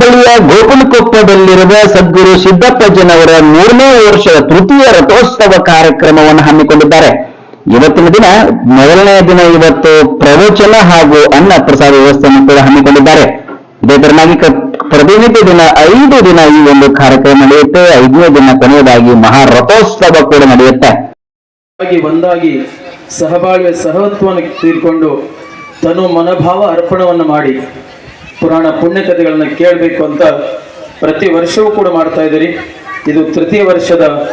ಹುಬ್ಬಳ್ಳಿಯ ಗೋಕುಲಕೊಪ್ಪದಲ್ಲಿರುವ ಸದ್ಗುರು ಸಿದ್ದಪ್ಪಜ್ಜನವರ ಮೂರನೇ ವರ್ಷದ ತೃತೀಯ ರಥೋತ್ಸವ ಕಾರ್ಯಕ್ರಮವನ್ನು ಹಮ್ಮಿಕೊಂಡಿದ್ದಾರೆ. ಇವತ್ತಿನ ದಿನ ಮೊದಲನೇ ದಿನ ಇವತ್ತು ಪ್ರವಚನ ಹಾಗೂ ಅನ್ನ ಪ್ರಸಾದ ವ್ಯವಸ್ಥೆಯನ್ನು ಕೂಡ ಹಮ್ಮಿಕೊಂಡಿದ್ದಾರೆ. ಇದೇ ತರನಾಗಿ ಪ್ರತಿನಿತ್ಯ ದಿನ ಐದು ದಿನ ಈ ಒಂದು ಕಾರ್ಯಕ್ರಮ ನಡೆಯುತ್ತೆ. ಐದನೇ ದಿನ ಕೊನೆಯದಾಗಿ ಮಹಾ ರಥೋತ್ಸವ ಕೂಡ ನಡೆಯುತ್ತೆ. ಒಂದಾಗಿ ಸಹಬಾಳ್ವೆ ಸಹತ್ವವನ್ನು ತೀರ್ಕೊಂಡು ತನು ಮನೋಭಾವ ಅರ್ಪಣವನ್ನು ಮಾಡಿ ಪುರಾಣ ಪುಣ್ಯ ಕಥೆಗಳನ್ನು ಕೇಳಬೇಕು ಅಂತ ಪ್ರತಿ ವರ್ಷವೂ ಕೂಡ ಮಾಡ್ತಾ ಇದ್ದೀರಿ. ಇದು ತೃತೀಯ ವರ್ಷದ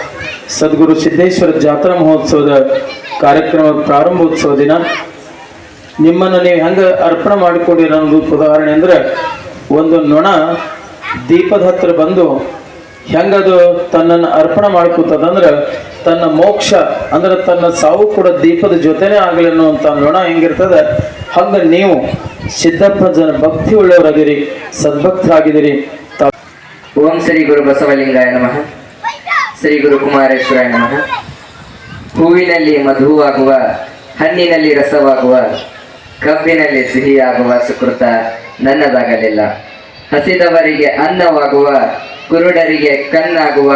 ಸದ್ಗುರು ಸಿದ್ದೇಶ್ವರ ಜಾತ್ರಾ ಮಹೋತ್ಸವದ ಕಾರ್ಯಕ್ರಮ ಪ್ರಾರಂಭೋತ್ಸವ ದಿನ. ನಿಮ್ಮನ್ನು ನೀವು ಹೆಂಗೆ ಅರ್ಪಣೆ ಮಾಡಿಕೊಂಡಿರೋ ಅನ್ನೋದು ಉದಾಹರಣೆ ಅಂದ್ರೆ, ಒಂದು ನೊಣ ದೀಪದ ಹತ್ರ ಬಂದು ಹೆಂಗದು ತನ್ನನ್ನು ಅರ್ಪಣೆ ಮಾಡ್ಕೊತದಂದ್ರೆ, ತನ್ನ ಮೋಕ್ಷ ಅಂದ್ರೆ ತನ್ನ ಸಾವು ಕೂಡ ದೀಪದ ಜೊತೆನೇ ಆಗಲಿ ಅನ್ನುವಂಥ ನೊಣ ಹೆಂಗಿರ್ತದೆ, ಹಂಗ ನೀವು ಸಿದ್ದಪ್ಪ ಜನ ಭಕ್ತಿ ಉಳ್ಳವರಾಗಿರಿ ಸದ್ಭಕ್ತರಾಗಿದ್ದೀರಿ ಓಂ ಶ್ರೀ ಗುರು ಬಸವಲಿಂಗಾಯ ನಮಃ. ಶ್ರೀ ಗುರು ಕುಮಾರೇಶ್ವರಾಯ ನಮಃ. ಹೂವಿನಲ್ಲಿ ಮಧುವಾಗುವ, ಹಣ್ಣಿನಲ್ಲಿ ರಸವಾಗುವ, ಕಬ್ಬಿನಲ್ಲಿ ಸಿಹಿಯಾಗುವ ಸುಕೃತ ನನ್ನದಾಗಲಿಲ್ಲ. ಹಸಿದವರಿಗೆ ಅನ್ನವಾಗುವ, ಕುರುಡರಿಗೆ ಕಣ್ಣಾಗುವ,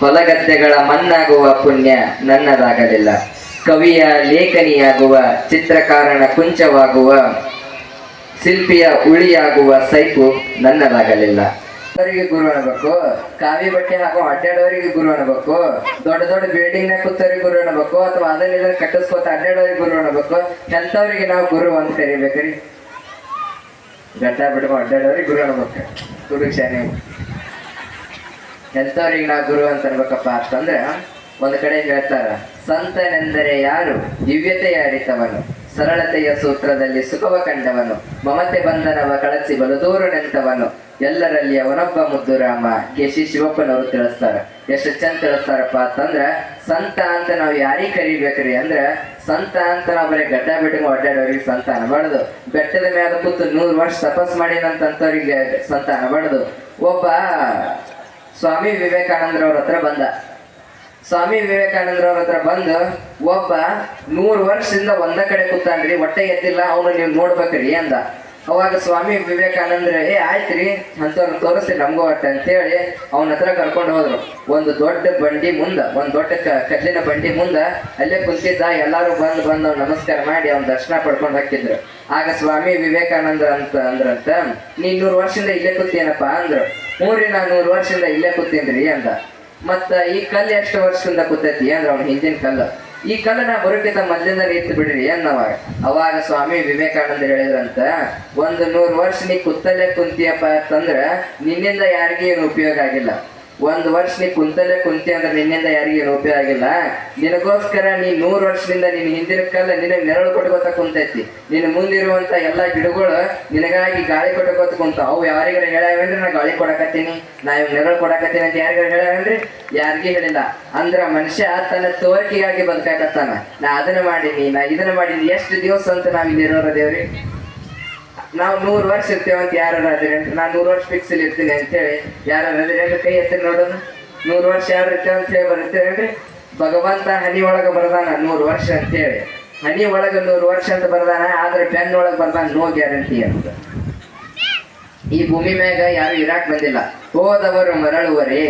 ಹೊಲಗದ್ದೆಗಳ ಮಣ್ಣಾಗುವ ಪುಣ್ಯ ನನ್ನದಾಗಲಿಲ್ಲ. ಕವಿಯ ಲೇಖನಿಯಾಗುವ, ಚಿತ್ರಕಾರನ ಕುಂಚವಾಗುವ ಶಿಲ್ಪಿಯ ಉಳಿಯಾಗುವ ಸೈಕು ನನ್ನದಾಗಲಿಲ್ಲ. ಅವರಿಗೆ ಗುರು ಅನ್ಬೇಕು ಕಾವಿ ಬಟ್ಟೆ ಹಾಕೋ ಅಡ್ಡಾಡೋರಿಗೆ ಗುರು ಅನ್ಬೇಕು ದೊಡ್ಡ ದೊಡ್ಡ ಬಿಲ್ಡಿಂಗ್ನ ಕೂತವ್ರಿಗೆ ಗುರು ಅನ್ಬೇಕು ಅಥವಾ ಇದನ್ನ ಕಟ್ಟಿಸ್ಕೊತ ಅಡ್ಡಾಡೋರಿಗೆ ಗುರು ಅನ್ಬೇಕು ಎಂಥವ್ರಿಗೆ ನಾವು ಗುರು ಅಂತ ಕರಿಬೇಕ್ರಿ ಗಡ್ಡ ಬಿಡ್ಕೊ ಅಡ್ಡಾಡೋರಿಗೆ ಗುರು ಅನ್ಬೇಕು ಗುರು ಶಾನೆ ಎಂತವ್ರಿಗೆ ನಾವು ಗುರು ಅಂತ ಅನ್ಬೇಕಪ್ಪ ಅಂತಂದ್ರೆ, ಒಂದ್ ಕಡೆ ಹೇಳ್ತಾರ, ಸಂತನೆಂದರೆ ಯಾರು? ದಿವ್ಯತೆ ಅರಿತವನು ಸರಳತೆಯ ಸೂತ್ರದಲ್ಲಿ ಸುಖವ ಕಂಡವನು, ಮಮತೆ ಬಂಧನವ ಕಳಚಿ ಬಲದೂರು ನಿಂತವನು. ಎಲ್ಲರಲ್ಲಿ ಅವನೊಬ್ಬ ಮುದ್ದು ರಾಮ, ಕೆ ಶಿ ಶಿವಪ್ಪನವರು ತಿಳಿಸ್ತಾರ. ಎಷ್ಟು ಚಂದ ತಿಳಿಸ್ತಾರಪ್ಪ ಅಂತಂದ್ರ, ಸಂತ ಅಂತ ನಾವು ಯಾರಿಗೆ ಕರಿಬೇಕ್ರಿ ಅಂದ್ರ, ಸಂತ ಅಂತ ನಾವು ಬರೀ ಗಡ್ಡ ಬಿಟ್ಟು ಅಡ್ಡಾಡೋರಿಗೆ ಸಂತ ಅನ್ಬಾರ್ದು. ಬೆಟ್ಟದ ಮೇಲೆ ಕೂತು ನೂರು ವರ್ಷ ತಪಸ್ ಮಾಡಿದಂತವ್ರಿಗೆ ಸಂತ ಅನ್ಬಾರ್ದು. ಒಬ್ಬ ಸ್ವಾಮಿ ವಿವೇಕಾನಂದರವ್ರ ಹತ್ರ ಬಂದ. ಸ್ವಾಮಿ ವಿವೇಕಾನಂದರವ್ರ ಹತ್ರ ಬಂದು, ಒಬ್ಬ ನೂರು ವರ್ಷದಿಂದ ಒಂದ ಕಡೆ ಕೂತಾನ್ರಿ, ಹೊಟ್ಟೆ ಎದ್ದಿಲ್ಲ, ಅವನು ನೀವು ನೋಡ್ಬೇಕ್ರಿ ಅಂದ. ಅವಾಗ ಸ್ವಾಮಿ ವಿವೇಕಾನಂದ್ರ, ಏ, ಆಯ್ತ್ರಿ ಅಂತವ್ರನ್ನ ತೋರಿಸಿ ನಮಗೂ ಹೊಟ್ಟೆ ಅಂತೇಳಿ ಅವನ ಹತ್ರ ಕರ್ಕೊಂಡು ಹೋದ್ರು. ಒಂದು ದೊಡ್ಡ ಬಂಡಿ ಮುಂದ, ಒಂದು ದೊಡ್ಡ ಕಲ್ಲಿನ ಬಂಡಿ ಮುಂದ, ಅಲ್ಲೇ ಕುಂತಿದ್ದ, ಎಲ್ಲರೂ ಬಂದು ಬಂದು ಅವ್ನು ನಮಸ್ಕಾರ ಮಾಡಿ ಅವ್ನ ದರ್ಶನ ಪಡ್ಕೊಂಡು ಹಾಕಿದ್ರು ಆಗ ಸ್ವಾಮಿ ವಿವೇಕಾನಂದ ಅಂತ ಅಂದ್ರಂತ, ನೀನ್ ನೂರು ವರ್ಷದಿಂದ ಇಲ್ಲೇ ಕೂತೀನಪ್ಪ ಅಂದ್ರು. ಮೂರಿ ನಾ ನೂರು ವರ್ಷದಿಂದ ಇಲ್ಲೇ ಕೂತೀನ್ರಿ ಅಂದ. ಮತ್ತ ಈ ಕಲ್ಲು ಎಷ್ಟು ವರ್ಷದಿಂದ ಕೂತೈತಿ? ಅಂದ್ರ ಅವ್ನ ಹಿಂದಿನ ಕಲ್ಲು? ಈ ಕಲ್ಲು ನಾ ಬರೋಕಿಂತ ಮೊದ್ಲಿಂದ ನಿಂತು ಬಿಡ್ರಿ ಅನ್ನವಾಗ ಅವಾಗ ಸ್ವಾಮಿ ವಿವೇಕಾನಂದ ಹೇಳಿದ್ರಂತ, ಒಂದು ನೂರು ವರ್ಷ ನೀ ಕುತ್ತಲ್ಲೇ ಕುಂತಿಯಪ್ಪ ಅಂತಂದ್ರ ನಿನ್ನಿಂದ ಯಾರಿಗೂ ಏನು ಉಪಯೋಗ ಆಗಿಲ್ಲ. ಒಂದ್ ವರ್ಷ ನೀ ಕುಂತಲ್ಲೇ ಕುಂತಿ ಅಂದ್ರೆ ನಿನ್ನಿಂದ ಯಾರಿಗೂ ಉಪಯೋಗ ಆಗಿಲ್ಲ. ನಿನಗೋಸ್ಕರ ನೀ ನೂರ್ ವರ್ಷದಿಂದ ನಿನ್ ಹಿಂದಿನ ಕಾಲ ನಿನ್ನ ನೆರಳು ಕೊಟ್ಕೋತ ಕುಂತೈತಿ. ನಿನ್ನ ಮುಂದಿರುವಂತ ಎಲ್ಲಾ ಗಿಡಗಳು ನಿನಗಾಗಿ ಗಾಳಿ ಕೊಟ್ಕೋತ ಕುಂತ. ಅವು ಯಾರಿಗಾರ ಹೇಳ್ಯಾವೇನ್ರಿ? ನಾ ಗಾಳಿ ಕೊಡಕತ್ತೀನಿ. ನಾ ಇವ್ ನೆರಳು ಕೊಡಕತ್ತೀನಿ ಅಂತ ಯಾರಿಗಾರ ಹೇಳ್ಯಾವೇನ್ರಿ? ಯಾರಿಗೂ ಹೇಳಿಲ್ಲ. ಅಂದ್ರ ಮನುಷ್ಯ ತನ್ನ ತೋರಿಕೆಗಾಗಿ ಬದುಕಾಕತ್ತಾನ. ನಾ ಅದನ್ನ ಮಾಡೀನಿ, ನಾ ಇದನ್ನ ಮಾಡೀನಿ. ಎಷ್ಟು ದಿವಸ ಅಂತ ನಾವ್ ಇಲ್ಲಿ ಇರೋರ ದೇವ್ರಿ? ನಾವು ನೂರು ವರ್ಷ ಇರ್ತೇವೆ ಅಂತ ಯಾರು ಅದಿರಿ ಅಂತ ನಾನು ನೂರು ವರ್ಷ ಫಿಕ್ಸ್ ಇಲ್ಲಿ ಇರ್ತೀನಿ ಅಂತೇಳಿ. ಯಾರು ಅದಿರಿ ಕೈ ಎತ್ತಿ ನೋಡೋಣ. ನೂರು ವರ್ಷ ಯಾರು ಇರ್ತೇವೆ ಅಂತ ಹೇಳಿ ಬರ್ತೇವೇನ್ರಿ ಭಗವಂತ ಹನಿ ಒಳಗೆ ಬರ್ದಾನ ನೂರು ವರ್ಷ ಅಂತೇಳಿ. ಹನಿ ಒಳಗೆ ನೂರು ವರ್ಷ ಅಂತ ಬರ್ದಾನ, ಆದ್ರೆ ಪೆನ್ ಒಳಗೆ ಬರ್ದಾನ ನೋ ಗ್ಯಾರಂಟಿ ಅಂತ. ಈ ಭೂಮಿ ಮ್ಯಾಗ ಯಾರು ಇರಾಕ್ ಬಂದಿಲ್ಲ. ಹೋದವರು ಮರಳುವರೇ.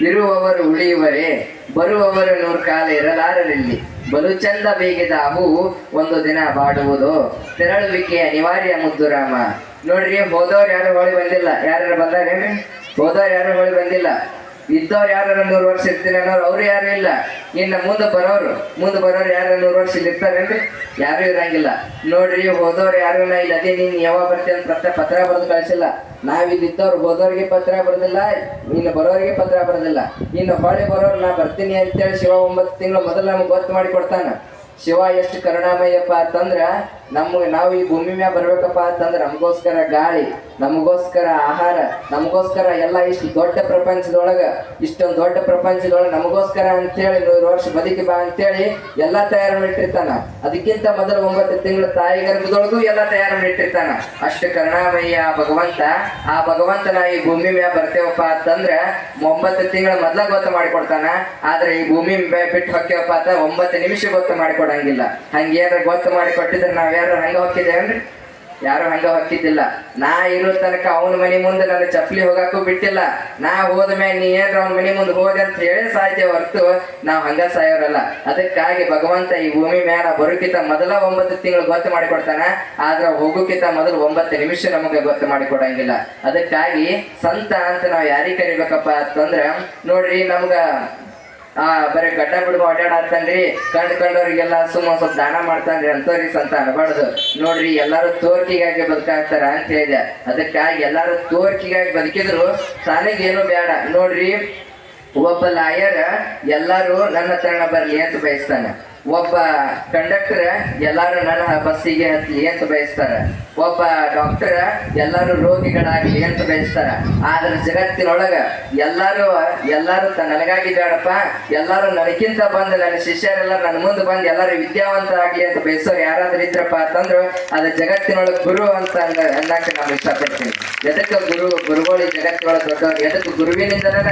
ಇರುವವರು ಉಳಿಯುವರೇ, ಬರುವವರು ನೂರು ಕಾಲ ಇರಲಾರರಿಲ್ಲಿ ಬಲು ಚಂದ ಬೇಗಿದ ಅವು ಒಂದು ದಿನ ಬಾಡುವುದು. ತೆರಳುವಿಕೆ ಅನಿವಾರ್ಯ ಮುದ್ದುರಾಮ ನೋಡ್ರಿ, ಹೋದವ್ರು ಯಾರು ಹೊಳಿ ಬಂದಿಲ್ಲ. ಯಾರು ಬಂದಾರೇನ್ರಿ? ಹೋದವ್ರು ಯಾರು ಹೊಳಿ ಬಂದಿಲ್ಲ. ಇದ್ದವ್ರು ಯಾರು ನೂರು ವರ್ಷ ಇರ್ತೀನಿ ಅನ್ನೋರು ಅವ್ರು ಯಾರು ಇಲ್ಲ. ಇನ್ನು ಮುಂದೆ ಬರೋರು ಮುಂದೆ ಬರೋರು ಯಾರು ನೂರು ವರ್ಷ ಇಲ್ಲಿ ಇರ್ತಾರೇನ್ರಿ ಯಾರು ಇರಂಗಿಲ್ಲ. ನೋಡ್ರಿ, ಹೋದವ್ರು ಯಾರು ಇಲ್ಲ. ಅದೇ ನೀನ್ ಯಾವಾಗ ಬರ್ತೀಯ ಅಂತ ಪತ್ರ ಬರೆದು ನಾವು ಇಲ್ಲಿ ಇದ್ದವ್ರು ಹೋದವ್ರಿಗೆ ಪತ್ರ ಬರೋದಿಲ್ಲ, ಇನ್ನು ಬರೋರಿಗೆ ಪತ್ರ ಬರೋದಿಲ್ಲ. ಇನ್ನು ಹೊಳೆ ಬರೋರು ನಾ ಬರ್ತೀನಿ ಅಂತೇಳಿ ಶಿವ ಒಂಬತ್ತು ತಿಂಗಳು ಮೊದಲು ನಮ್ಗೆ ಗೊತ್ತು ಮಾಡಿ ಕೊಡ್ತಾನ. ಶಿವ ಎಷ್ಟು ಕರುಣಾಮಯ್ಯಪ್ಪ ಅಂತಂದ್ರ ನಮ್ಗೆ ನಾವು ಈ ಭೂಮಿ ಮ್ಯಾಗ ಬರ್ಬೇಕಪ್ಪ ಅಂತಂದ್ರೆ ನಮಗೋಸ್ಕರ ಗಾಳಿ, ನಮಗೋಸ್ಕರ ಆಹಾರ, ನಮಗೋಸ್ಕರ ಎಲ್ಲ ಇಷ್ಟು ದೊಡ್ಡ ಪ್ರಪಂಚದೊಳಗ, ಇಷ್ಟೊಂದು ದೊಡ್ಡ ಪ್ರಪಂಚದೊಳಗೆ ನಮಗೋಸ್ಕರ ಅಂತೇಳಿ ನೂರು ವರ್ಷ ಬದುಕಿ ಬಾ ಅಂತೇಳಿ ಎಲ್ಲ ತಯಾರು ಮಾಡಿಟ್ಟಿರ್ತಾನ ಅದಕ್ಕಿಂತ ಮೊದಲು ಒಂಬತ್ತು ತಿಂಗಳ ತಾಯಿ ಗರ್ಭದೊಳಗೂ ಎಲ್ಲ ತಯಾರು ಮಾಡಿಟ್ಟಿರ್ತಾನ ಅಷ್ಟು ಕರುಣಾಮಯ್ಯ ಭಗವಂತ. ಆ ಭಗವಂತನ ಈ ಭೂಮಿ ಮ್ಯಾಗ ಬರ್ತೇವಪ್ಪ ಅಂತಂದ್ರೆ ಒಂಬತ್ತು ತಿಂಗಳ ಮೊದ್ಲ ಗೊತ್ತು ಮಾಡಿಕೊಡ್ತಾನ. ಆದ್ರೆ ಈ ಭೂಮಿ ಬಿಟ್ಟು ಹೊಕ್ಕೇವಪ್ಪ ಅಂತ ಒಂಬತ್ತು ನಿಮಿಷ ಗೊತ್ತು ಮಾಡಿಕೊಡಂಗಿಲ್ಲ. ಹಂಗೇನಾರ ಗೊತ್ತು ಮಾಡಿಕೊಟ್ಟಿದ್ರೆ ನಾವ್ ಯಾರು ಹಂಗ ಹೋಗಿದ್ದೇವನ್ರಿ ಯಾರು ಹಂಗ ಹೊಕ್ಕಿದ್ದಿಲ್ಲ. ನಾ ಇರೋ ತನಕ ಅವನ ಮನೆ ಮುಂದೆ ನನ್ನ ಚಪ್ಪಲಿ ಹೋಗಾಕು ಬಿಟ್ಟಿಲ್ಲ. ನಾ ಹೋದ ಮೇಲೆ ನೀ ಏನ್ರ ಅವನ ಮನೆ ಮುಂದೆ ಹೋದೆ ಅಂತ ಹೇಳಿ ಸಾಯ್ತೇವೆ ಹೊರತು ನಾವ್ ಹಂಗ ಸಾಯೋರಲ್ಲ. ಅದಕ್ಕಾಗಿ ಭಗವಂತ ಈ ಭೂಮಿ ಮ್ಯಾಲ ಬರೋಕ್ಕಿಂತ ಮೊದಲ ಒಂಬತ್ತು ತಿಂಗಳು ಗೊತ್ತು ಮಾಡಿಕೊಡ್ತಾನ. ಆದ್ರ ಹೋಗೋಕ್ಕಿಂತ ಮೊದಲು ಒಂಬತ್ತು ನಿಮಿಷ ನಮಗೆ ಗೊತ್ತು ಮಾಡಿಕೊಡಂಗಿಲ್ಲ. ಅದಕ್ಕಾಗಿ ಸಂತ ಅಂತ ನಾವ್ ಯಾರಿಗೆ ಕರಿಬೇಕಪ್ಪ ಅಂತಂದ್ರ, ನೋಡ್ರಿ ನಮ್ಗ ಆ, ಬರೀ ಗಡ್ಡ ಬಿಡುಗ ಓಡಾಡತ್ತನ್ರಿ ಕಂಡ್ ಕಂಡವ್ರಿಗೆಲ್ಲ ಸುಮ್ಮ ಸ್ವಲ್ಪ ದಾನ ಮಾಡ್ತಾನ್ರಿ, ಅಂತವ್ರಿಗೆ ಸಂತ ಅನ್ಬಾರ್ದು. ನೋಡ್ರಿ, ಎಲ್ಲಾರು ತೋರ್ಕಿಗಾಗಿ ಬದುಕಾಗ್ತಾರ ಅಂತ ಹೇಳಿದೆ. ಅದಕ್ಕಾಗಿ ಎಲ್ಲಾರು ತೋರ್ಕಿಗಾಗಿ ಬದುಕಿದ್ರು, ತನಗೇನು ಬೇಡ ನೋಡ್ರಿ, ಒಬ್ಬ ಲಾಯರ್ ಎಲ್ಲಾರು ನನ್ನ ಹತ್ರನ ಬರ್ಲಿ ಅಂತ ಬಯಸ್ತಾನೆ. ಒಬ್ಬ ಕಂಡಕ್ಟರ್ ಎಲ್ಲಾರು ನನ್ನ ಬಸ್ಸಿಗೆ ಹತ್ಲಿ ಅಂತ ಬಯಸ್ತಾರ. ಒಬ್ಬ ಡಾಕ್ಟರ್ ಎಲ್ಲರೂ ರೋಗಿಗಳಾಗ್ಲಿ ಅಂತ ಬಯಸ್ತಾರ. ಆದ್ರೆ ಜಗತ್ತಿನೊಳಗ ಎಲ್ಲಾರು, ಎಲ್ಲರೂ ನನಗಾಗಿ ಬೇಡಪ್ಪ ಎಲ್ಲರೂ ನನಗಿಂತ ಬಂದು ನನ್ನ ಶಿಷ್ಯರೆಲ್ಲ ನನ್ನ ಮುಂದೆ ಬಂದು ಎಲ್ಲರೂ ವಿದ್ಯಾವಂತ ಆಗಲಿ ಅಂತ ಬಯಸೋರು ಯಾರಾದ್ರೂ ಇದ್ರಪ್ಪ ಅಂತಂದ್ರು, ಅದು ಜಗತ್ತಿನೊಳಗೆ ಗುರು ಅಂತ ಅನ್ನಕ್ಕೆ ನಾನು ಇಷ್ಟಪಡ್ತೀನಿ. ಎದಕ್ಕೆ ಗುರು, ಗುರುಗಳು ಜಗತ್ತಿನೊಳಗೆ ದೊಡ್ಡವ್ರು? ಎದಕ್ಕೆ ಗುರುವಿನಿಂದನೇ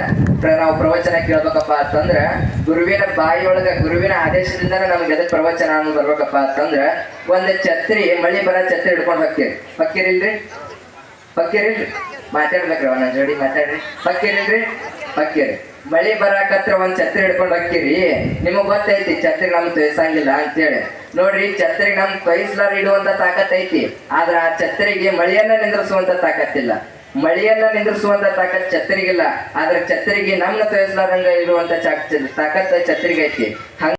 ನಾವು ಪ್ರವಚನ ಕೇಳ್ಬೇಕಪ್ಪ ಅಂತಂದ್ರ, ಗುರುವಿನ ಬಾಯಿಯೊಳಗ, ಗುರುವಿನ ಆದೇಶದಿಂದನೇ ನಮ್ಗೆ ಎದಕ್ ಪ್ರವಚನ ಅನ್ನೋದು ಬರ್ಬೇಕಪ್ಪ ಅಂತಂದ್ರೆ, ಒಂದು ಛತ್ರಿ, ಮಳಿ ಬರ ಛತ್ರಿ ಹಿಡ್ಕೊಂಡು ಹೋಗ್ತೀರಿ ಹೊಕ್ಕಿರಿಲ್ರಿ ಇಲ್ರಿ? ಮಾತಾಡ್ಬೇಕ್ರಿ ಅವನ ಜೋಡಿ ಮಾತಾಡ್ರಿ. ಹೊಕ್ಕಿರಿಲ್ರಿ ಹೊಕ್ಕಿರಿ ಮಳೆ ಬರಾಕತ್ರ ಒಂದ್ ಛತ್ರಿ ಹಿಡ್ಕೊಂಡು ಹೋಗ್ತೀರಿ. ನಿಮಗ್ ಗೊತ್ತೈತಿ, ಛತ್ರಿ ನಮ್ ಅಂತ ಅಂತೇಳಿ. ನೋಡ್ರಿ ಛತ್ರಿಗೆ ನಮ್ ಕೈಸ್ಲಾರ್ ಇಡುವಂತ ತಾಕತ್ ಐತಿ. ಆದ್ರ ಆ ಛತ್ರಿಗೆ ಮಳೆಯನ್ನ ನಿಂದ್ರಿಸುವಂತ ತಾಕತ್ತಿಲ್ಲ. ಮಳೆಯನ್ನ ನಿಂದ್ರಿಸುವಂತ ತಾಕತ್ ಛತ್ರಿಗಿಲ್ಲ. ಆದ್ರೆ ಛತ್ರಿಗೆ ನಮ್ನ ತೋರಿಸ್ಲಾರಂಗ ಇರುವಂತ ತಾಕತ್ ಛತ್ರಿಗೆ ಐತಿ. ಹಂಗ